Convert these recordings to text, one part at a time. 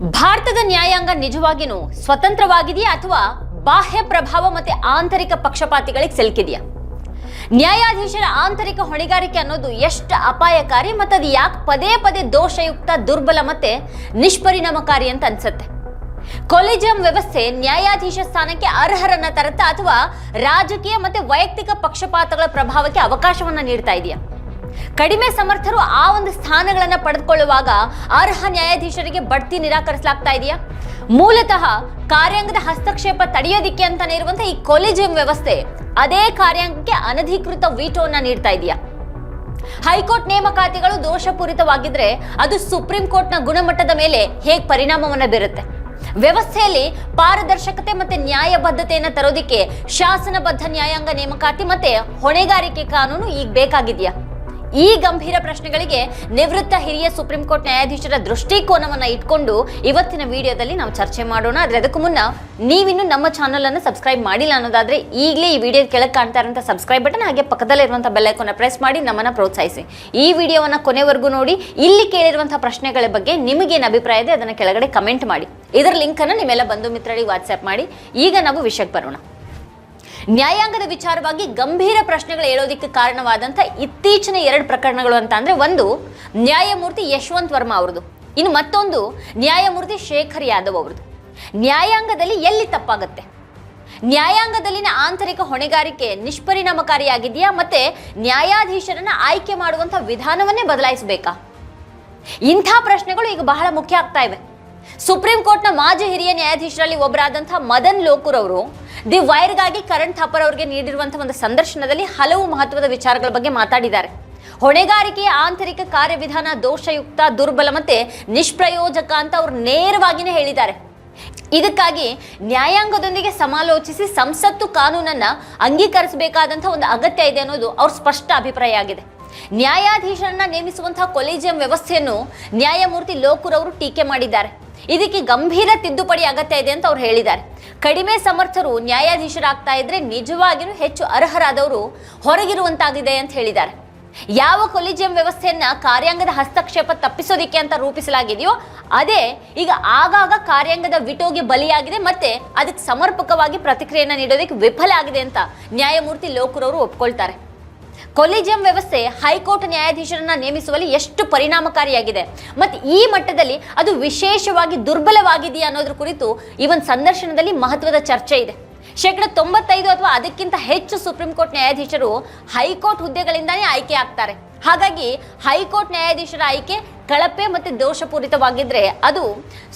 ಭಾರತದ ನ್ಯಾಯಾಂಗ ನಿಜವಾಗಿಯೂ ಸ್ವತಂತ್ರವಾಗಿದೆಯಾ ಅಥವಾ ಬಾಹ್ಯ ಪ್ರಭಾವ ಮತ್ತೆ ಆಂತರಿಕ ಪಕ್ಷಪಾತಿಗಳಿಗೆ ಸಿಲುಕಿದೆಯಾ? ನ್ಯಾಯಾಧೀಶರ ಆಂತರಿಕ ಹೊಣೆಗಾರಿಕೆ ಅನ್ನೋದು ಎಷ್ಟು ಅಪಾಯಕಾರಿ ಮತ್ತು ಅದು ಯಾಕೆ ಪದೇ ಪದೇ ದೋಷಯುಕ್ತ, ದುರ್ಬಲ ಮತ್ತೆ ನಿಷ್ಪರಿಣಾಮಕಾರಿ ಅಂತ ಅನ್ಸುತ್ತೆ. ಕೊಲಿಜಿಯಂ ವ್ಯವಸ್ಥೆ ನ್ಯಾಯಾಧೀಶ ಸ್ಥಾನಕ್ಕೆ ಅರ್ಹರನ್ನ ತರತ್ತ ಅಥವಾ ರಾಜಕೀಯ ಮತ್ತೆ ವೈಯಕ್ತಿಕ ಪಕ್ಷಪಾತಗಳ ಪ್ರಭಾವಕ್ಕೆ ಅವಕಾಶವನ್ನ ನೀಡ್ತಾ ಇದೆಯಾ? ಕಡಿಮೆ ಸಮರ್ಥರು ಆ ಒಂದು ಸ್ಥಾನಗಳನ್ನ ಪಡೆದುಕೊಳ್ಳುವಾಗ ಅರ್ಹ ನ್ಯಾಯಾಧೀಶರಿಗೆ ಬಡ್ತಿ ನಿರಾಕರಿಸಲಾಗ್ತಾ ಇದೆಯಾ? ಮೂಲತಃ ಕಾರ್ಯಾಂಗದ ಹಸ್ತಕ್ಷೇಪ ತಡೆಯೋದಿಕ್ಕೆ ಅಂತಾನೆ ಇರುವಂತಹ ಈ ಕೊಲಿಜಿಯಂ ವ್ಯವಸ್ಥೆ ಅದೇ ಕಾರ್ಯಾಂಗಕ್ಕೆ ಅನಧಿಕೃತ ವೀಟೋನ ನೀಡ್ತಾ ಇದೆಯಾ? ಹೈಕೋರ್ಟ್ ನೇಮಕಾತಿಗಳು ದೋಷಪೂರಿತವಾಗಿದ್ರೆ ಅದು ಸುಪ್ರೀಂ ಕೋರ್ಟ್ನ ಗುಣಮಟ್ಟದ ಮೇಲೆ ಹೇಗೆ ಪರಿಣಾಮವನ್ನ ಬೀರುತ್ತೆ? ವ್ಯವಸ್ಥೆಯಲ್ಲಿ ಪಾರದರ್ಶಕತೆ ಮತ್ತೆ ನ್ಯಾಯಬದ್ಧತೆಯನ್ನು ತರೋದಿಕ್ಕೆ ಶಾಸನಬದ್ಧ ನ್ಯಾಯಾಂಗ ನೇಮಕಾತಿ ಮತ್ತೆ ಹೊಣೆಗಾರಿಕೆ ಕಾನೂನು ಈಗ ಬೇಕಾಗಿದೆಯಾ? ಈ ಗಂಭೀರ ಪ್ರಶ್ನೆಗಳಿಗೆ ನಿವೃತ್ತ ಹಿರಿಯ ಸುಪ್ರೀಂ ಕೋರ್ಟ್ ನ್ಯಾಯಾಧೀಶರ ದೃಷ್ಟಿಕೋನವನ್ನ ಇಟ್ಕೊಂಡು ಇವತ್ತಿನ ವಿಡಿಯೋದಲ್ಲಿ ನಾವು ಚರ್ಚೆ ಮಾಡೋಣ. ಆದ್ರೆ ಅದಕ್ಕೂ ಮುನ್ನ ನೀವಿನ್ನು ನಮ್ಮ ಚಾನಲ್ ಅನ್ನು ಸಬ್ಸ್ಕ್ರೈಬ್ ಮಾಡಿಲ್ಲ ಅನ್ನೋದಾದ್ರೆ ಈಗಲೇ ಈ ವಿಡಿಯೋ ಕೆಳಗೆ ಕಾಣ್ತಾ ಇರುವಂತಹ ಸಬ್ಸ್ಕ್ರೈಬ್ ಬಟನ್ ಹಾಗೆ ಪಕ್ಕದಲ್ಲಿರುವಂತಹ ಬೆಲ್ ಐಕಾನ್ ಪ್ರೆಸ್ ಮಾಡಿ ನಮ್ಮನ್ನ ಪ್ರೋತ್ಸಾಹಿಸಿ. ಈ ವಿಡಿಯೋವನ್ನ ಕೊನೆವರೆಗೂ ನೋಡಿ. ಇಲ್ಲಿ ಕೇಳಿರುವಂತಹ ಪ್ರಶ್ನೆಗಳ ಬಗ್ಗೆ ನಿಮಗೇನು ಅಭಿಪ್ರಾಯ ಇದೆ ಅದನ್ನ ಕೆಳಗಡೆ ಕಮೆಂಟ್ ಮಾಡಿ. ಇದರ ಲಿಂಕ್ ಅನ್ನು ನಿಮ್ಮೆಲ್ಲ ಬಂಧು ಮಿತ್ರರಿಗೆ ವಾಟ್ಸ್ಆ್ಯಪ್ ಮಾಡಿ. ಈಗ ನಾವು ವಿಷಯಕ್ಕೆ ಬರೋಣ. ನ್ಯಾಯಾಂಗದ ವಿಚಾರವಾಗಿ ಗಂಭೀರ ಪ್ರಶ್ನೆಗಳು ಹೇಳೋದಕ್ಕೆ ಕಾರಣವಾದಂಥ ಇತ್ತೀಚಿನ ಎರಡು ಪ್ರಕರಣಗಳು ಅಂತ ಅಂದ್ರೆ ಒಂದು ನ್ಯಾಯಮೂರ್ತಿ ಯಶವಂತ್ ವರ್ಮಾ ಅವ್ರದ್ದು. ಇನ್ನು ಮತ್ತೊಂದು ನ್ಯಾಯಮೂರ್ತಿ ಶೇಖರ್ ಯಾದವ್ ಅವ್ರದ್ದು. ನ್ಯಾಯಾಂಗದಲ್ಲಿ ಎಲ್ಲಿ ತಪ್ಪಾಗುತ್ತೆ? ನ್ಯಾಯಾಂಗದಲ್ಲಿನ ಆಂತರಿಕ ಹೊಣೆಗಾರಿಕೆ ನಿಷ್ಪರಿಣಾಮಕಾರಿಯಾಗಿದೆಯಾ ಮತ್ತೆ ನ್ಯಾಯಾಧೀಶರನ್ನ ಆಯ್ಕೆ ಮಾಡುವಂಥ ವಿಧಾನವನ್ನೇ ಬದಲಾಯಿಸಬೇಕಾ? ಇಂಥ ಪ್ರಶ್ನೆಗಳು ಈಗ ಬಹಳ ಮುಖ್ಯ ಆಗ್ತಾ ಇವೆ. ಸುಪ್ರೀಂ ಕೋರ್ಟ್ನ ಮಾಜಿ ಹಿರಿಯ ನ್ಯಾಯಾಧೀಶರಲ್ಲಿ ಒಬ್ಬರಾದಂಥ ಮದನ್ ಲೋಕೂರ್ ಅವರು ದಿ ವೈರ್ಗಾಗಿ ಕರಣ್ ಥಾಪರ್ ಅವರಿಗೆ ನೀಡಿರುವಂತಹ ಒಂದು ಸಂದರ್ಶನದಲ್ಲಿ ಹಲವು ಮಹತ್ವದ ವಿಚಾರಗಳ ಬಗ್ಗೆ ಮಾತಾಡಿದ್ದಾರೆ. ಹೊಣೆಗಾರಿಕೆಯ ಆಂತರಿಕ ಕಾರ್ಯವಿಧಾನ, ದೋಷಯುಕ್ತ, ದುರ್ಬಲ ಮತ್ತೆ ನಿಷ್ಪ್ರಯೋಜಕ ಅಂತ ಅವರು ನೇರವಾಗಿನೇ ಹೇಳಿದ್ದಾರೆ. ಇದಕ್ಕಾಗಿ ನ್ಯಾಯಾಂಗದೊಂದಿಗೆ ಸಮಾಲೋಚಿಸಿ ಸಂಸತ್ತು ಕಾನೂನನ್ನ ಅಂಗೀಕರಿಸಬೇಕಾದಂತಹ ಒಂದು ಅಗತ್ಯ ಇದೆ ಅನ್ನೋದು ಅವ್ರ ಸ್ಪಷ್ಟ ಅಭಿಪ್ರಾಯ ಆಗಿದೆ. ನ್ಯಾಯಾಧೀಶರನ್ನ ನೇಮಿಸುವಂತಹ ಕೊಲಿಜಿಯಂ ವ್ಯವಸ್ಥೆಯನ್ನು ನ್ಯಾಯಮೂರ್ತಿ ಲೋಕೂರ್ ಅವರು ಟೀಕೆ ಮಾಡಿದ್ದಾರೆ. ಇದಕ್ಕೆ ಗಂಭೀರ ತಿದ್ದುಪಡಿ ಅಗತ್ಯ ಇದೆ ಅಂತ ಅವ್ರು ಹೇಳಿದ್ದಾರೆ. ಕಡಿಮೆ ಸಮರ್ಥರು ನ್ಯಾಯಾಧೀಶರಾಗ್ತಾ ಇದ್ರೆ ನಿಜವಾಗಿಯೂ ಹೆಚ್ಚು ಅರ್ಹರಾದವರು ಹೊರಗಿರುವಂತಾಗಿದೆ ಅಂತ ಹೇಳಿದ್ದಾರೆ. ಯಾವ ಕೊಲಿಜಿಯಂ ವ್ಯವಸ್ಥೆಯನ್ನ ಕಾರ್ಯಾಂಗದ ಹಸ್ತಕ್ಷೇಪ ತಪ್ಪಿಸೋದಿಕ್ಕೆ ಅಂತ ರೂಪಿಸಲಾಗಿದೆಯೋ, ಅದೇ ಈಗ ಆಗಾಗ ಕಾರ್ಯಾಂಗದ ವಿಟೋಗೆ ಬಲಿಯಾಗಿದೆ ಮತ್ತೆ ಅದಕ್ಕೆ ಸಮರ್ಪಕವಾಗಿ ಪ್ರತಿಕ್ರಿಯೆಯನ್ನ ನೀಡೋದಕ್ಕೆ ವಿಫಲ ಆಗಿದೆ ಅಂತ ನ್ಯಾಯಮೂರ್ತಿ ಲೋಕುರವರು ಒಪ್ಕೊಳ್ತಾರೆ. ಕೊಲಿಜಿಯಂ ವ್ಯವಸ್ಥೆ ಹೈಕೋರ್ಟ್ ನ್ಯಾಯಾಧೀಶರನ್ನ ನೇಮಿಸುವಲ್ಲಿ ಎಷ್ಟು ಪರಿಣಾಮಕಾರಿಯಾಗಿದೆ. ಮತ್ತು ಈ ಮಟ್ಟದಲ್ಲಿ ಅದು ವಿಶೇಷವಾಗಿ ದುರ್ಬಲವಾಗಿದೆಯಾ ಅನ್ನೋದ್ರ ಕುರಿತು ಈ ಒಂದು ಸಂದರ್ಶನದಲ್ಲಿ ಮಹತ್ವದ ಚರ್ಚೆ ಇದೆ. ಶೇಕಡ ತೊಂಬತ್ತೈದು ಅಥವಾ ಅದಕ್ಕಿಂತ ಹೆಚ್ಚು ಸುಪ್ರೀಂ ಕೋರ್ಟ್ ನ್ಯಾಯಾಧೀಶರು ಹೈಕೋರ್ಟ್ ಹುದ್ದೆಗಳಿಂದಾನೇ ಆಯ್ಕೆ ಆಗ್ತಾರೆ. ಹಾಗಾಗಿ ಹೈಕೋರ್ಟ್ ನ್ಯಾಯಾಧೀಶರ ಆಯ್ಕೆ ಕಳಪೆ ಮತ್ತು ದೋಷಪೂರಿತವಾಗಿದ್ರೆ ಅದು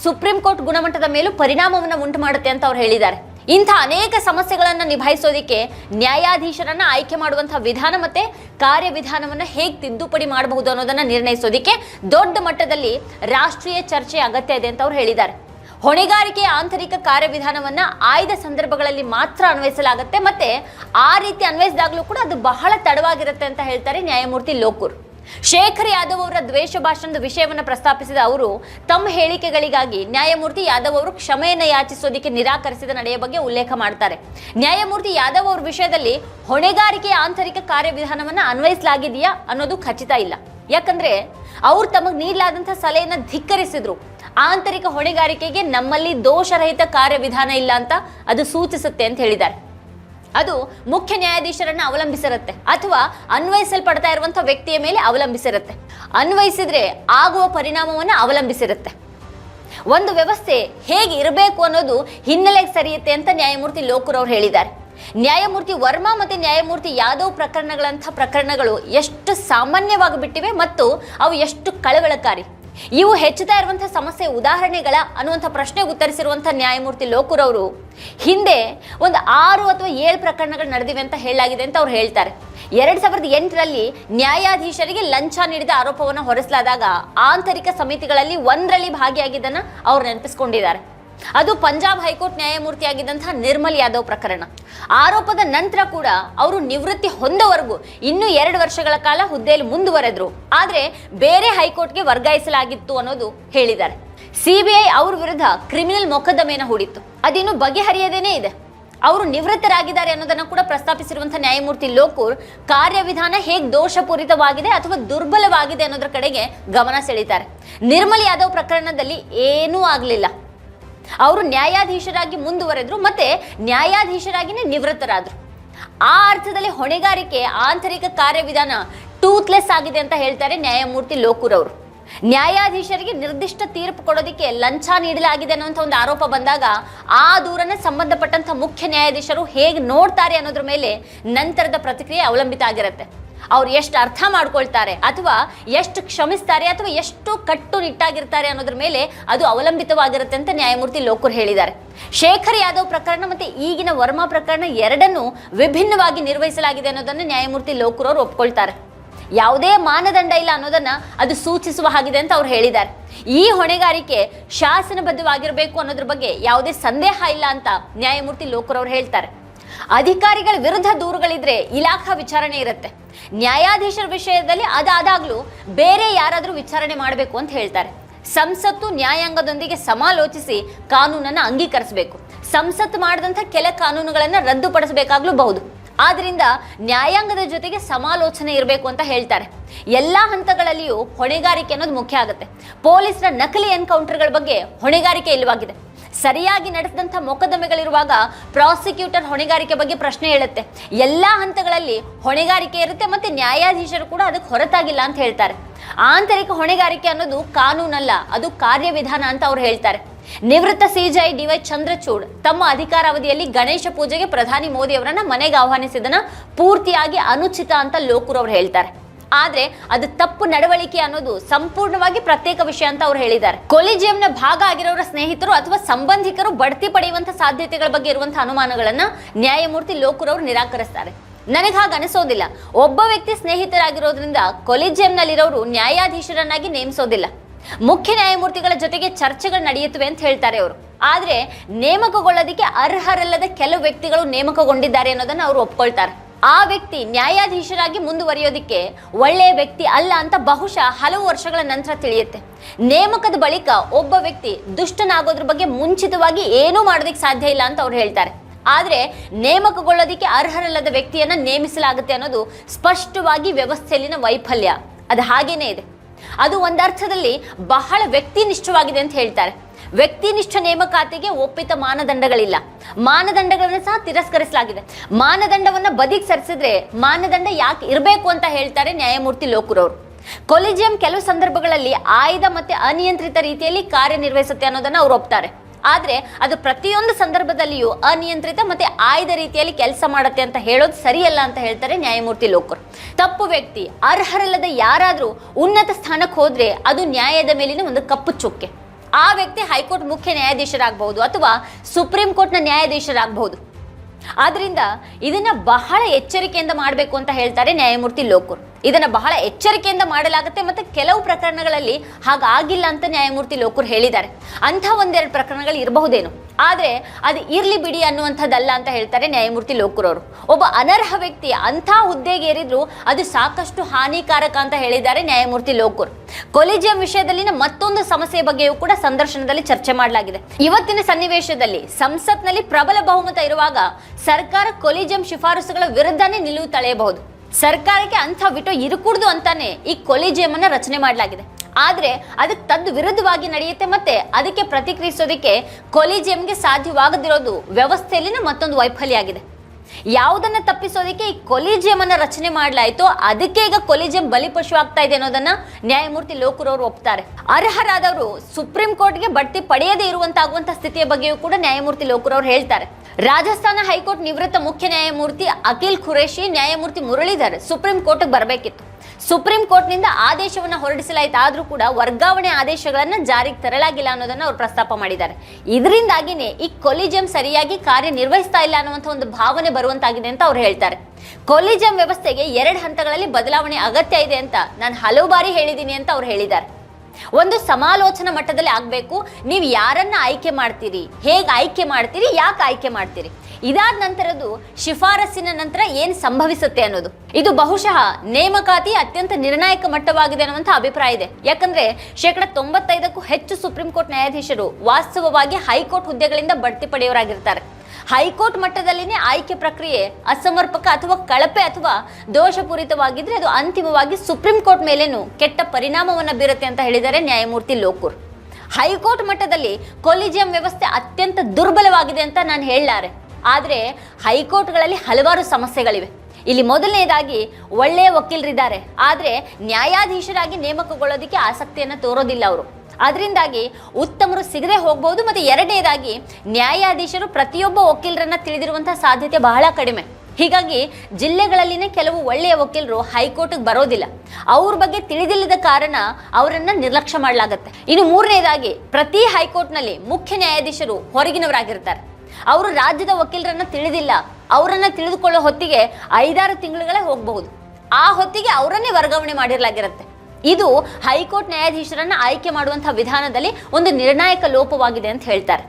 ಸುಪ್ರೀಂ ಕೋರ್ಟ್ ಗುಣಮಟ್ಟದ ಮೇಲೂ ಪರಿಣಾಮವನ್ನು ಉಂಟು ಮಾಡುತ್ತೆ ಅಂತ ಅವ್ರು ಹೇಳಿದ್ದಾರೆ. ಇಂಥ ಅನೇಕ ಸಮಸ್ಯೆಗಳನ್ನು ನಿಭಾಯಿಸೋದಿಕ್ಕೆ ನ್ಯಾಯಾಧೀಶರನ್ನು ಆಯ್ಕೆ ಮಾಡುವಂಥ ವಿಧಾನ ಮತ್ತೆ ಕಾರ್ಯವಿಧಾನವನ್ನು ಹೇಗೆ ತಿದ್ದುಪಡಿ ಮಾಡಬಹುದು ಅನ್ನೋದನ್ನ ನಿರ್ಣಯಿಸೋದಕ್ಕೆ ದೊಡ್ಡ ಮಟ್ಟದಲ್ಲಿ ರಾಷ್ಟ್ರೀಯ ಚರ್ಚೆ ಅಗತ್ಯ ಇದೆ ಅಂತ ಅವ್ರು ಹೇಳಿದ್ದಾರೆ. ಹೊಣೆಗಾರಿಕೆಯ ಆಂತರಿಕ ಕಾರ್ಯವಿಧಾನವನ್ನ ಆಯ್ದ ಸಂದರ್ಭಗಳಲ್ಲಿ ಮಾತ್ರ ಅನ್ವಯಿಸಲಾಗುತ್ತೆ ಮತ್ತೆ ಆ ರೀತಿ ಅನ್ವಯಿಸಿದಾಗಲೂ ಕೂಡ ಅದು ಬಹಳ ತಡವಾಗಿರುತ್ತೆ ಅಂತ ಹೇಳ್ತಾರೆ ನ್ಯಾಯಮೂರ್ತಿ ಲೋಕೂರ್. ಶೇಖರ್ ಯಾದವ್ ಅವರ ದ್ವೇಷ ಭಾಷಣದ ವಿಷಯವನ್ನು ಪ್ರಸ್ತಾಪಿಸಿದ ಅವರು, ತಮ್ಮ ಹೇಳಿಕೆಗಳಿಗಾಗಿ ನ್ಯಾಯಮೂರ್ತಿ ಯಾದವ್ ಅವರು ಕ್ಷಮೆಯನ್ನು ಯಾಚಿಸೋದಕ್ಕೆ ನಿರಾಕರಿಸಿದ ನಡೆಯ ಬಗ್ಗೆ ಉಲ್ಲೇಖ ಮಾಡ್ತಾರೆ. ನ್ಯಾಯಮೂರ್ತಿ ಯಾದವ್ ಅವರ ವಿಷಯದಲ್ಲಿ ಹೊಣೆಗಾರಿಕೆಯ ಆಂತರಿಕ ಕಾರ್ಯವಿಧಾನವನ್ನು ಅನ್ವಯಿಸಲಾಗಿದೆಯಾ ಅನ್ನೋದು ಖಚಿತ ಇಲ್ಲ. ಯಾಕಂದ್ರೆ, ಅವರು ತಮಗೆ ನೀಡಲಾದಂತಹ ಸಲಹೆಯನ್ನು ಧಿಕ್ಕರಿಸಿದ್ರು. ಆಂತರಿಕ ಹೊಣೆಗಾರಿಕೆಗೆ ನಮ್ಮಲ್ಲಿ ದೋಷರಹಿತ ಕಾರ್ಯವಿಧಾನ ಇಲ್ಲ ಅಂತ ಅದು ಸೂಚಿಸುತ್ತೆ ಅಂತ ಹೇಳಿದ್ದಾರೆ. ಅದು ಮುಖ್ಯ ನ್ಯಾಯಾಧೀಶರನ್ನ ಅವಲಂಬಿಸಿರುತ್ತೆ ಅಥವಾ ಅನ್ವಯಿಸಲ್ಪಡ್ತಾ ಇರುವಂತಹ ವ್ಯಕ್ತಿಯ ಮೇಲೆ ಅವಲಂಬಿಸಿರುತ್ತೆ. ಅನ್ವಯಿಸಿದ್ರೆ ಆಗುವ ಪರಿಣಾಮವನ್ನು ಅವಲಂಬಿಸಿರುತ್ತೆ. ಒಂದು ವ್ಯವಸ್ಥೆ ಹೇಗೆ ಇರಬೇಕು ಅನ್ನೋದು ಹಿನ್ನೆಲೆಗೆ ಸರಿಯುತ್ತೆ ಅಂತ ನ್ಯಾಯಮೂರ್ತಿ ಲೋಕೂರ್ ಅವರು ಹೇಳಿದ್ದಾರೆ. ನ್ಯಾಯಮೂರ್ತಿ ವರ್ಮಾ ಮತ್ತು ನ್ಯಾಯಮೂರ್ತಿ ಯಾದವ್ ಪ್ರಕರಣಗಳಂಥ ಪ್ರಕರಣಗಳು ಎಷ್ಟು ಸಾಮಾನ್ಯವಾಗಿ ಬಿಟ್ಟಿವೆ ಮತ್ತು ಅವು ಎಷ್ಟು ಕಳವಳಕಾರಿ. ಇವು ಹೆಚ್ಚುತ್ತಾ ಇರುವಂತಹ ಸಮಸ್ಯೆ ಉದಾಹರಣೆಗಳ ಅನ್ನುವಂಥ ಪ್ರಶ್ನೆಗೆ ಉತ್ತರಿಸಿರುವಂಥ ನ್ಯಾಯಮೂರ್ತಿ ಲೋಕೂರ್ ಅವರು. ಹಿಂದೆ ಒಂದು ಆರು ಅಥವಾ ಏಳು ಪ್ರಕರಣಗಳು ನಡೆದಿವೆ ಅಂತ ಹೇಳಲಾಗಿದೆ ಅಂತ ಅವ್ರು ಹೇಳ್ತಾರೆ. ಎರಡ್ ಸಾವಿರದ ಎಂಟರಲ್ಲಿ ನ್ಯಾಯಾಧೀಶರಿಗೆ ಲಂಚ ನೀಡಿದ ಆರೋಪವನ್ನು ಹೊರಿಸಲಾದಾಗ ಆಂತರಿಕ ಸಮಿತಿಗಳಲ್ಲಿ ಒಂದರಲ್ಲಿ ಭಾಗಿಯಾಗಿದ್ದನ್ನು ಅವ್ರು ನೆನಪಿಸ್ಕೊಂಡಿದ್ದಾರೆ. ಅದು ಪಂಜಾಬ್ ಹೈಕೋರ್ಟ್ ನ್ಯಾಯಮೂರ್ತಿಯಾಗಿದ್ದಂತಹ ನಿರ್ಮಲ್ ಯಾದವ್ ಪ್ರಕರಣ. ಆರೋಪದ ನಂತರ ಕೂಡ ಅವರು ನಿವೃತ್ತಿ ಹೊಂದವರೆಗೂ ಇನ್ನೂ ಎರಡು ವರ್ಷಗಳ ಕಾಲ ಹುದ್ದೆಯಲ್ಲಿ ಮುಂದುವರೆದ್ರು. ಆದ್ರೆ ಬೇರೆ ಹೈಕೋರ್ಟ್ಗೆ ವರ್ಗಾಯಿಸಲಾಗಿತ್ತು ಅನ್ನೋದು ಹೇಳಿದ್ದಾರೆ. ಸಿಬಿಐ ಅವ್ರ ವಿರುದ್ಧ ಕ್ರಿಮಿನಲ್ ಮೊಕದ್ದಮೆಯನ್ನು ಹೂಡಿತ್ತು. ಅದಿನ್ನು ಬಗೆಹರಿಯದೇನೇ ಇದೆ? ಅವರು ನಿವೃತ್ತರಾಗಿದ್ದಾರೆ ಅನ್ನೋದನ್ನ ಕೂಡ ಪ್ರಸ್ತಾಪಿಸಿರುವಂತಹ ನ್ಯಾಯಮೂರ್ತಿ ಲೋಕೂರ್ ಕಾರ್ಯವಿಧಾನ ಹೇಗೆ ದೋಷಪೂರಿತವಾಗಿದೆ ಅಥವಾ ದುರ್ಬಲವಾಗಿದೆ ಅನ್ನೋದ್ರ ಕಡೆಗೆ ಗಮನ ಸೆಳೀತಾರೆ. ನಿರ್ಮಲ್ ಯಾದವ್ ಪ್ರಕರಣದಲ್ಲಿ ಏನೂ ಆಗಲಿಲ್ಲ. ಅವರು ನ್ಯಾಯಾಧೀಶರಾಗಿ ಮುಂದುವರೆದ್ರು, ಮತ್ತೆ ನ್ಯಾಯಾಧೀಶರಾಗಿನೇ ನಿವೃತ್ತರಾದ್ರು. ಆ ಅರ್ಥದಲ್ಲಿ ಹೊಣೆಗಾರಿಕೆ, ಆಂತರಿಕ ಕಾರ್ಯವಿಧಾನ ಟೂತ್ಲೆಸ್ ಆಗಿದೆ ಅಂತ ಹೇಳ್ತಾರೆ ನ್ಯಾಯಮೂರ್ತಿ ಲೋಕೂರ್ ಅವರು ನ್ಯಾಯಾಧೀಶರಿಗೆ ನಿರ್ದಿಷ್ಟ ತೀರ್ಪು ಕೊಡೋದಕ್ಕೆ ಲಂಚ ನೀಡಲಾಗಿದೆ ಅನ್ನುವಂಥ ಒಂದು ಆರೋಪ ಬಂದಾಗ ಆ ದೂರನ ಸಂಬಂಧಪಟ್ಟಂತ ಮುಖ್ಯ ನ್ಯಾಯಾಧೀಶರು ಹೇಗೆ ನೋಡ್ತಾರೆ ಅನ್ನೋದ್ರ ಮೇಲೆ ನಂತರದ ಪ್ರತಿಕ್ರಿಯೆ ಅವಲಂಬಿತ ಆಗಿರುತ್ತೆ. ಅವ್ರು ಎಷ್ಟು ಅರ್ಥ ಮಾಡ್ಕೊಳ್ತಾರೆ ಅಥವಾ ಎಷ್ಟು ಕ್ಷಮಿಸ್ತಾರೆ ಅಥವಾ ಎಷ್ಟು ಕಟ್ಟುನಿಟ್ಟಾಗಿರ್ತಾರೆ ಅನ್ನೋದ್ರ ಮೇಲೆ ಅದು ಅವಲಂಬಿತವಾಗಿರುತ್ತೆ ಅಂತ ನ್ಯಾಯಮೂರ್ತಿ ಲೋಕೂರ್ ಹೇಳಿದ್ದಾರೆ. ಶೇಖರ್ ಯಾದವ್ ಪ್ರಕರಣ ಮತ್ತೆ ಈಗಿನ ವರ್ಮಾ ಪ್ರಕರಣ ಎರಡನ್ನೂ ವಿಭಿನ್ನವಾಗಿ ನಿರ್ವಹಿಸಲಾಗಿದೆ ಅನ್ನೋದನ್ನು ನ್ಯಾಯಮೂರ್ತಿ ಲೋಕೂರ್ ಅವರು ಒಪ್ಕೊಳ್ತಾರೆ. ಯಾವುದೇ ಮಾನದಂಡ ಇಲ್ಲ ಅನ್ನೋದನ್ನ ಅದು ಸೂಚಿಸುವ ಹಾಗಿದೆ ಅಂತ ಅವ್ರು ಹೇಳಿದ್ದಾರೆ. ಈ ಹೊಣೆಗಾರಿಕೆ ಶಾಸನಬದ್ಧವಾಗಿರಬೇಕು ಅನ್ನೋದ್ರ ಬಗ್ಗೆ ಯಾವುದೇ ಸಂದೇಹ ಇಲ್ಲ ಅಂತ ನ್ಯಾಯಮೂರ್ತಿ ಲೋಕೂರ್ ಅವರು ಹೇಳ್ತಾರೆ. ಅಧಿಕಾರಿಗಳ ವಿರುದ್ಧ ದೂರುಗಳಿದ್ರೆ ಇಲಾಖಾ ವಿಚಾರಣೆ ಇರುತ್ತೆ. ನ್ಯಾಯಾಧೀಶರ ವಿಷಯದಲ್ಲಿ ಅದಾದಾಗ್ಲೂ ಬೇರೆ ಯಾರಾದರೂ ವಿಚಾರಣೆ ಮಾಡಬೇಕು ಅಂತ ಹೇಳ್ತಾರೆ. ಸಂಸತ್ತು ನ್ಯಾಯಾಂಗದೊಂದಿಗೆ ಸಮಾಲೋಚಿಸಿ ಕಾನೂನನ್ನು ಅಂಗೀಕರಿಸಬೇಕು. ಸಂಸತ್ತು ಮಾಡಿದಂಥ ಕೆಲ ಕಾನೂನುಗಳನ್ನು ರದ್ದುಪಡಿಸಬೇಕಾಗ್ಲೂ ಬಹುದು. ಆದ್ರಿಂದ ನ್ಯಾಯಾಂಗದ ಜೊತೆಗೆ ಸಮಾಲೋಚನೆ ಇರಬೇಕು ಅಂತ ಹೇಳ್ತಾರೆ. ಎಲ್ಲ ಹಂತಗಳಲ್ಲಿಯೂ ಹೊಣೆಗಾರಿಕೆ ಅನ್ನೋದು ಮುಖ್ಯ ಆಗುತ್ತೆ. ಪೊಲೀಸರ ನಕಲಿ ಎನ್ಕೌಂಟರ್ಗಳ ಬಗ್ಗೆ ಹೊಣೆಗಾರಿಕೆ ಇಲ್ಲವಾಗಿದೆ. ಸರಿಯಾಗಿ ನಡೆಸಿದಂಥ ಮೊಕದ್ದಮೆಗಳಿರುವಾಗ ಪ್ರಾಸಿಕ್ಯೂಟರ್ ಹೊಣೆಗಾರಿಕೆ ಬಗ್ಗೆ ಪ್ರಶ್ನೆ ಹೇಳುತ್ತೆ. ಎಲ್ಲ ಹಂತಗಳಲ್ಲಿ ಹೊಣೆಗಾರಿಕೆ ಇರುತ್ತೆ ಮತ್ತೆ ನ್ಯಾಯಾಧೀಶರು ಕೂಡ ಅದಕ್ಕೆ ಹೊರತಾಗಿಲ್ಲ ಅಂತ ಹೇಳ್ತಾರೆ. ಆಂತರಿಕ ಹೊಣೆಗಾರಿಕೆ ಅನ್ನೋದು ಕಾನೂನಲ್ಲ, ಅದು ಕಾರ್ಯವಿಧಾನ ಅಂತ ಅವ್ರು ಹೇಳ್ತಾರೆ. ನಿವೃತ್ತ ಸಿಜೈ ಡಿವೈ ಚಂದ್ರಚೂಡ್ ತಮ್ಮ ಅಧಿಕಾರಾವಧಿಯಲ್ಲಿ ಗಣೇಶ ಪೂಜೆಗೆ ಪ್ರಧಾನಿ ಮೋದಿ ಅವರನ್ನ ಮನೆಗೆ ಆಹ್ವಾನಿಸಿದನ ಪೂರ್ತಿಯಾಗಿ ಅನುಚಿತ ಅಂತ ಲೋಕೂರ್ ಅವ್ರು ಹೇಳ್ತಾರೆ. ಆದ್ರೆ ಅದು ತಪ್ಪು ನಡವಳಿಕೆ ಅನ್ನೋದು ಸಂಪೂರ್ಣವಾಗಿ ಪ್ರತ್ಯೇಕ ವಿಷಯ ಅಂತ ಅವ್ರು ಹೇಳಿದ್ದಾರೆ. ಕೊಲಿಜಿಯಂನ ಭಾಗ ಆಗಿರೋರ ಸ್ನೇಹಿತರು ಅಥವಾ ಸಂಬಂಧಿಕರು ಬಡ್ತಿ ಪಡೆಯುವಂತ ಸಾಧ್ಯತೆಗಳ ಬಗ್ಗೆ ಇರುವಂತಹ ಅನುಮಾನಗಳನ್ನ ನ್ಯಾಯಮೂರ್ತಿ ಲೋಕೂರ್ ಅವರು ನಿರಾಕರಿಸ್ತಾರೆ. ನನಗೆ ಹಾಗೆ ಅನಿಸೋದಿಲ್ಲ. ಒಬ್ಬ ವ್ಯಕ್ತಿ ಸ್ನೇಹಿತರಾಗಿರೋದ್ರಿಂದ ಕೊಲಿಜಿಯಂನಲ್ಲಿರೋರು ನ್ಯಾಯಾಧೀಶರನ್ನಾಗಿ ನೇಮಿಸೋದಿಲ್ಲ. ಮುಖ್ಯ ನ್ಯಾಯಮೂರ್ತಿಗಳ ಜೊತೆಗೆ ಚರ್ಚೆಗಳು ನಡೆಯುತ್ತವೆ ಅಂತ ಹೇಳ್ತಾರೆ ಅವರು. ಆದ್ರೆ ನೇಮಕಗೊಳ್ಳೋದಕ್ಕೆ ಅರ್ಹರಲ್ಲದ ಕೆಲವು ವ್ಯಕ್ತಿಗಳು ನೇಮಕಗೊಂಡಿದ್ದಾರೆ ಅನ್ನೋದನ್ನ ಅವರು ಒಪ್ಕೊಳ್ತಾರೆ. ಆ ವ್ಯಕ್ತಿ ನ್ಯಾಯಾಧೀಶರಾಗಿ ಮುಂದುವರಿಯೋದಕ್ಕೆ ಒಳ್ಳೆಯ ವ್ಯಕ್ತಿ ಅಲ್ಲ ಅಂತ ಬಹುಶಃ ಹಲವು ವರ್ಷಗಳ ನಂತರ ತಿಳಿಯುತ್ತೆ. ನೇಮಕದ ಬಳಿಕ ಒಬ್ಬ ವ್ಯಕ್ತಿ ದುಷ್ಟನಾಗೋದ್ರ ಬಗ್ಗೆ ಮುಂಚಿತವಾಗಿ ಏನೂ ಮಾಡೋದಕ್ಕೆ ಸಾಧ್ಯ ಇಲ್ಲ ಅಂತ ಅವ್ರು ಹೇಳ್ತಾರೆ. ಆದರೆ ನೇಮಕಗೊಳ್ಳೋದಕ್ಕೆ ಅರ್ಹರಲ್ಲದ ವ್ಯಕ್ತಿಯನ್ನು ನೇಮಿಸಲಾಗುತ್ತೆ ಅನ್ನೋದು ಸ್ಪಷ್ಟವಾಗಿ ವ್ಯವಸ್ಥೆಯಲ್ಲಿನ ವೈಫಲ್ಯ. ಅದು ಹಾಗೇನೇ ಇದೆ. ಅದು ಒಂದರ್ಥದಲ್ಲಿ ಬಹಳ ವ್ಯಕ್ತಿನಿಷ್ಠವಾಗಿದೆ ಅಂತ ಹೇಳ್ತಾರೆ. ವ್ಯಕ್ತಿನಿಷ್ಠ ನೇಮಕಾತಿಗೆ ಒಪ್ಪಿತ ಮಾನದಂಡಗಳಿಲ್ಲ. ಮಾನದಂಡಗಳನ್ನು ಸಹ ತಿರಸ್ಕರಿಸಲಾಗಿದೆ. ಮಾನದಂಡವನ್ನು ಬದಿಗೆ ಸರಿಸಿದ್ರೆ ಮಾನದಂಡ ಯಾಕೆ ಇರಬೇಕು ಅಂತ ಹೇಳ್ತಾರೆ ನ್ಯಾಯಮೂರ್ತಿ ಲೋಕುರವರು. ಕೊಲಿಜಿಯಂ ಕೆಲವು ಸಂದರ್ಭಗಳಲ್ಲಿ ಆಯ್ದ ಮತ್ತೆ ಅನಿಯಂತ್ರಿತ ರೀತಿಯಲ್ಲಿ ಕಾರ್ಯನಿರ್ವಹಿಸುತ್ತೆ ಅನ್ನೋದನ್ನ ಅವ್ರು ಒಪ್ತಾರೆ. ಆದರೆ ಅದು ಪ್ರತಿಯೊಂದು ಸಂದರ್ಭದಲ್ಲಿಯೂ ಅನಿಯಂತ್ರಿತ ಮತ್ತೆ ಆಯ್ದ ರೀತಿಯಲ್ಲಿ ಕೆಲಸ ಮಾಡುತ್ತೆ ಅಂತ ಹೇಳೋದು ಸರಿಯಲ್ಲ ಅಂತ ಹೇಳ್ತಾರೆ ನ್ಯಾಯಮೂರ್ತಿ ಲೋಕರ್. ತಪ್ಪು ವ್ಯಕ್ತಿ, ಅರ್ಹರಲ್ಲದ ಯಾರಾದರೂ ಉನ್ನತ ಸ್ಥಾನಕ್ಕೆ ಹೋದ್ರೆ ಅದು ನ್ಯಾಯದ ಮೇಲಿನ ಒಂದು ಕಪ್ಪು ಚುಕ್ಕೆ. ಆ ವ್ಯಕ್ತಿ ಹೈಕೋರ್ಟ್ ಮುಖ್ಯ ನ್ಯಾಯಾಧೀಶರಾಗಬಹುದು ಅಥವಾ ಸುಪ್ರೀಂ ಕೋರ್ಟ್ನ ನ್ಯಾಯಾಧೀಶರಾಗಬಹುದು. ಆದ್ರಿಂದ ಇದನ್ನ ಬಹಳ ಎಚ್ಚರಿಕೆಯಿಂದ ಮಾಡಬೇಕು ಅಂತ ಹೇಳ್ತಾರೆ ನ್ಯಾಯಮೂರ್ತಿ ಲೋಕೂರ್. ಇದನ್ನ ಬಹಳ ಎಚ್ಚರಿಕೆಯಿಂದ ಮಾಡಲಾಗುತ್ತೆ ಮತ್ತೆ ಕೆಲವು ಪ್ರಕರಣಗಳಲ್ಲಿ ಹಾಗಾಗಿಲ್ಲ ಅಂತ ನ್ಯಾಯಮೂರ್ತಿ ಲೋಕೂರ್ ಹೇಳಿದ್ದಾರೆ. ಅಂಥ ಒಂದೆರಡು ಪ್ರಕರಣಗಳು ಇರಬಹುದೇನು? ಆದರೆ ಅದು ಇರ್ಲಿ ಬಿಡಿ ಅನ್ನುವಂಥದ್ದಲ್ಲ ಅಂತ ಹೇಳ್ತಾರೆ ನ್ಯಾಯಮೂರ್ತಿ ಲೋಕೂರ್ ಅವರು. ಒಬ್ಬ ಅನರ್ಹ ವ್ಯಕ್ತಿ ಅಂಥ ಹುದ್ದೆಗೆ ಏರಿದ್ರು ಅದು ಸಾಕಷ್ಟು ಹಾನಿಕಾರಕ ಅಂತ ಹೇಳಿದ್ದಾರೆ ನ್ಯಾಯಮೂರ್ತಿ ಲೋಕೂರ್. ಕೊಲಿಜಿಯಂ ವಿಷಯದಲ್ಲಿನ ಮತ್ತೊಂದು ಸಮಸ್ಯೆ ಬಗ್ಗೆಯೂ ಕೂಡ ಸಂದರ್ಶನದಲ್ಲಿ ಚರ್ಚೆ ಮಾಡಲಾಗಿದೆ. ಇವತ್ತಿನ ಸನ್ನಿವೇಶದಲ್ಲಿ ಸಂಸತ್ನಲ್ಲಿ ಪ್ರಬಲ ಬಹುಮತ ಇರುವಾಗ ಸರ್ಕಾರ ಕೊಲಿಜಿಯಂ ಶಿಫಾರಸುಗಳ ವಿರುದ್ಧನೇ ನಿಲುವು ತಳೆಯಬಹುದು. ಸರ್ಕಾರಕ್ಕೆ ಅಂಥ ವಿಟೋ ಇರಕೂಡ್ದು ಅಂತಾನೆ ಈ ಕೊಲಿಜಿಯಂ ಅನ್ನ ರಚನೆ ಮಾಡಲಾಗಿದೆ. ಆದ್ರೆ ಅದಕ್ಕೆ ತದ್ ವಿರುದ್ಧವಾಗಿ ನಡೆಯುತ್ತೆ ಮತ್ತೆ ಅದಕ್ಕೆ ಪ್ರತಿಕ್ರಿಯಿಸೋದಕ್ಕೆ ಕೊಲಿಜಿಯಂಗೆ ಸಾಧ್ಯವಾಗದಿರೋದು ವ್ಯವಸ್ಥೆಯಲ್ಲಿನ ಮತ್ತೊಂದು ವೈಫಲ್ಯ ಆಗಿದೆ ಯಾವುದನ್ನ ತಪ್ಪಿಸೋದಕ್ಕೆ ಈ ಕೊಲಿಜಿಯಂ ಅನ್ನ ರಚನೆ ಮಾಡಲಾಯಿತು ಅದಕ್ಕೆ ಈಗ ಕೊಲಿಜಿಯಂ ಬಲಿಪಶು ಆಗ್ತಾ ಇದೆ ಅನ್ನೋದನ್ನ ನ್ಯಾಯಮೂರ್ತಿ ಲೋಕೂರ್ ಅವರು ಒಪ್ತಾರೆ. ಅರ್ಹರಾದವರು ಸುಪ್ರೀಂ ಕೋರ್ಟ್ಗೆ ಬಡ್ತಿ ಪಡೆಯದೇ ಇರುವಂತಾಗುವಂತಹ ಸ್ಥಿತಿಯ ಬಗ್ಗೆಯೂ ಕೂಡ ನ್ಯಾಯಮೂರ್ತಿ ಲೋಕೂರ್ ಅವರು ಹೇಳ್ತಾರೆ. ರಾಜಸ್ಥಾನ ಹೈಕೋರ್ಟ್ ನಿವೃತ್ತ ಮುಖ್ಯ ನ್ಯಾಯಮೂರ್ತಿ ಅಖಿಲ್ ಖುರೇಶಿ ನ್ಯಾಯಮೂರ್ತಿ ಮುರಳೀಧರ್ ಸುಪ್ರೀಂ ಕೋರ್ಟ್ಗೆ ಬರಬೇಕಿತ್ತು. ಸುಪ್ರೀಂ ಕೋರ್ಟ್ನಿಂದ ಆದೇಶವನ್ನು ಹೊರಡಿಸಲಾಯಿತಾದ್ರೂ ಕೂಡ ವರ್ಗಾವಣೆ ಆದೇಶಗಳನ್ನು ಜಾರಿಗೆ ತರಲಾಗಿಲ್ಲ ಅನ್ನೋದನ್ನು ಅವರು ಪ್ರಸ್ತಾಪ ಮಾಡಿದ್ದಾರೆ. ಇದರಿಂದಾಗಿನೇ ಈ ಕೊಲಿಜಿಯಂ ಸರಿಯಾಗಿ ಕಾರ್ಯನಿರ್ವಹಿಸ್ತಾ ಇಲ್ಲ ಅನ್ನುವಂಥ ಒಂದು ಭಾವನೆ ಬರುವಂತಾಗಿದೆ ಅಂತ ಅವ್ರು ಹೇಳ್ತಾರೆ. ಕೊಲಿಜಿಯಂ ವ್ಯವಸ್ಥೆಗೆ ಎರಡು ಹಂತಗಳಲ್ಲಿ ಬದಲಾವಣೆ ಅಗತ್ಯ ಇದೆ ಅಂತ ನಾನು ಹಲವು ಬಾರಿ ಹೇಳಿದ್ದೀನಿ ಅಂತ ಅವ್ರು ಹೇಳಿದ್ದಾರೆ. ಒಂದು ಸಮಾಲೋಚನಾ ಮಟ್ಟದಲ್ಲಿ ಆಗಬೇಕು. ನೀವು ಯಾರನ್ನ ಆಯ್ಕೆ ಮಾಡ್ತೀರಿ? ಹೇಗೆ ಆಯ್ಕೆ ಮಾಡ್ತೀರಿ? ಯಾಕೆ ಆಯ್ಕೆ ಮಾಡ್ತೀರಿ? ಇದಾದ ನಂತರದ್ದು ಶಿಫಾರಸಿನ ನಂತರ ಏನು ಸಂಭವಿಸುತ್ತೆ ಅನ್ನೋದು. ಇದು ಬಹುಶಃ ನೇಮಕಾತಿ ಅತ್ಯಂತ ನಿರ್ಣಾಯಕ ಮಟ್ಟವಾಗಿದೆ ಅನ್ನುವಂಥ ಅಭಿಪ್ರಾಯ ಇದೆ. ಯಾಕಂದ್ರೆ ಶೇಕಡ ತೊಂಬತ್ತೈದಕ್ಕೂ ಹೆಚ್ಚು ಸುಪ್ರೀಂ ಕೋರ್ಟ್ ನ್ಯಾಯಾಧೀಶರು ವಾಸ್ತವವಾಗಿ ಹೈಕೋರ್ಟ್ ಹುದ್ದೆಗಳಿಂದ ಬಡ್ತಿ ಪಡೆಯವರಾಗಿರ್ತಾರೆ ಹೈಕೋರ್ಟ್ ಮಟ್ಟದಲ್ಲಿನೇ ಆಯ್ಕೆ ಪ್ರಕ್ರಿಯೆ ಅಸಮರ್ಪಕ ಅಥವಾ ಕಳಪೆ ಅಥವಾ ದೋಷಪೂರಿತವಾಗಿದ್ರೆ ಅದು ಅಂತಿಮವಾಗಿ ಸುಪ್ರೀಂ ಕೋರ್ಟ್ ಮೇಲೇನು ಕೆಟ್ಟ ಪರಿಣಾಮವನ್ನು ಬೀರುತ್ತೆ ಅಂತ ಹೇಳಿದ್ದಾರೆ ನ್ಯಾಯಮೂರ್ತಿ ಲೋಕೂರ್. ಹೈಕೋರ್ಟ್ ಮಟ್ಟದಲ್ಲಿ ಕೊಲಿಜಿಯಂ ವ್ಯವಸ್ಥೆ ಅತ್ಯಂತ ದುರ್ಬಲವಾಗಿದೆ ಅಂತ ನಾನು ಹೇಳಲಾರೆ. ಆದರೆ ಹೈಕೋರ್ಟ್ಗಳಲ್ಲಿ ಹಲವಾರು ಸಮಸ್ಯೆಗಳಿವೆ. ಇಲ್ಲಿ ಮೊದಲನೇದಾಗಿ ಒಳ್ಳೆಯ ವಕೀಲರಿದ್ದಾರೆ. ಆದರೆ ನ್ಯಾಯಾಧೀಶರಾಗಿ ನೇಮಕಗೊಳ್ಳೋದಕ್ಕೆ ಆಸಕ್ತಿಯನ್ನು ತೋರೋದಿಲ್ಲ ಅವರು. ಅದರಿಂದಾಗಿ ಉತ್ತಮರು ಸಿಗದೆ ಹೋಗ್ಬೋದು ಮತ್ತು ಎರಡನೇದಾಗಿ ನ್ಯಾಯಾಧೀಶರು ಪ್ರತಿಯೊಬ್ಬ ವಕೀಲರನ್ನ ತಿಳಿದಿರುವಂಥ ಸಾಧ್ಯತೆ ಬಹಳ ಕಡಿಮೆ. ಹೀಗಾಗಿ ಜಿಲ್ಲೆಗಳಲ್ಲಿನೇ ಕೆಲವು ಒಳ್ಳೆಯ ವಕೀಲರು ಹೈಕೋರ್ಟ್ಗೆ ಬರೋದಿಲ್ಲ. ಅವ್ರ ಬಗ್ಗೆ ತಿಳಿದಿಲ್ಲದ ಕಾರಣ ಅವರನ್ನು ನಿರ್ಲಕ್ಷ್ಯ ಮಾಡಲಾಗುತ್ತೆ. ಇನ್ನು ಮೂರನೇದಾಗಿ ಪ್ರತಿ ಹೈಕೋರ್ಟ್ನಲ್ಲಿ ಮುಖ್ಯ ನ್ಯಾಯಾಧೀಶರು ಹೊರಗಿನವರಾಗಿರ್ತಾರೆ. ಅವರು ರಾಜ್ಯದ ವಕೀಲರನ್ನ ತಿಳಿದಿಲ್ಲ. ಅವರನ್ನು ತಿಳಿದುಕೊಳ್ಳೋ ಹೊತ್ತಿಗೆ ಐದಾರು ತಿಂಗಳುಗಳೇ ಹೋಗಬಹುದು. ಆ ಹೊತ್ತಿಗೆ ಅವರನ್ನೇ ವರ್ಗಾವಣೆ ಮಾಡಿರಲಾಗಿರುತ್ತೆ. ಇದು ಹೈಕೋರ್ಟ್ ನ್ಯಾಯಾಧೀಶರನ್ನು ಆಯ್ಕೆ ಮಾಡುವಂತಹ ವಿಧಾನದಲ್ಲಿ ಒಂದು ನಿರ್ಣಾಯಕ ಲೋಪವಾಗಿದೆ ಅಂತ ಹೇಳ್ತಾರೆ.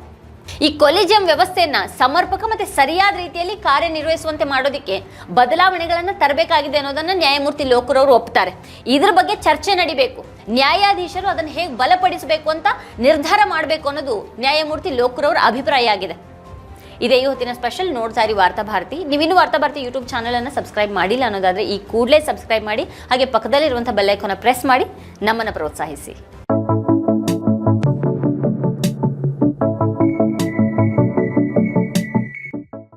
ಈ ಕೊಲಿಜಿಯಂ ವ್ಯವಸ್ಥೆಯನ್ನ ಸಮರ್ಪಕ ಮತ್ತೆ ಸರಿಯಾದ ರೀತಿಯಲ್ಲಿ ಕಾರ್ಯನಿರ್ವಹಿಸುವಂತೆ ಮಾಡೋದಕ್ಕೆ ಬದಲಾವಣೆಗಳನ್ನು ತರಬೇಕಾಗಿದೆ ಅನ್ನೋದನ್ನ ನ್ಯಾಯಮೂರ್ತಿ ಲೋಕರ್ ಅವರು ಒಪ್ತಾರೆ. ಇದ್ರ ಬಗ್ಗೆ ಚರ್ಚೆ ನಡಿಬೇಕು. ನ್ಯಾಯಾಧೀಶರು ಅದನ್ನು ಹೇಗೆ ಬಲಪಡಿಸಬೇಕು ಅಂತ ನಿರ್ಧಾರ ಮಾಡಬೇಕು ಅನ್ನೋದು ನ್ಯಾಯಮೂರ್ತಿ ಲೋಕರ್ ಅವರ ಅಭಿಪ್ರಾಯ ಆಗಿದೆ. ಇದೇ ಇವತ್ತಿನ ಸ್ಪೆಷಲ್ ನೋಡ್ತಾ ಇರಿ ವಾರ್ತಾ ಭಾರತಿ. ನೀವಿನ್ನೂ ವಾರ್ತಾ ಭಾರತಿ ಯೂಟ್ಯೂಬ್ ಚಾನಲ್ ಅನ್ನು ಸಬ್ಸ್ಕ್ರೈಬ್ ಮಾಡಿಲ್ಲ ಅನ್ನೋದಾದ್ರೆ ಈ ಕೂಡಲೇ ಸಬ್ಸ್ಕ್ರೈಬ್ ಮಾಡಿ, ಹಾಗೆ ಪಕ್ಕದಲ್ಲಿರುವಂಥ ಬೆಲ್ಲೈಕೋನ ಪ್ರೆಸ್ ಮಾಡಿ, ನಮ್ಮನ್ನು ಪ್ರೋತ್ಸಾಹಿಸಿ.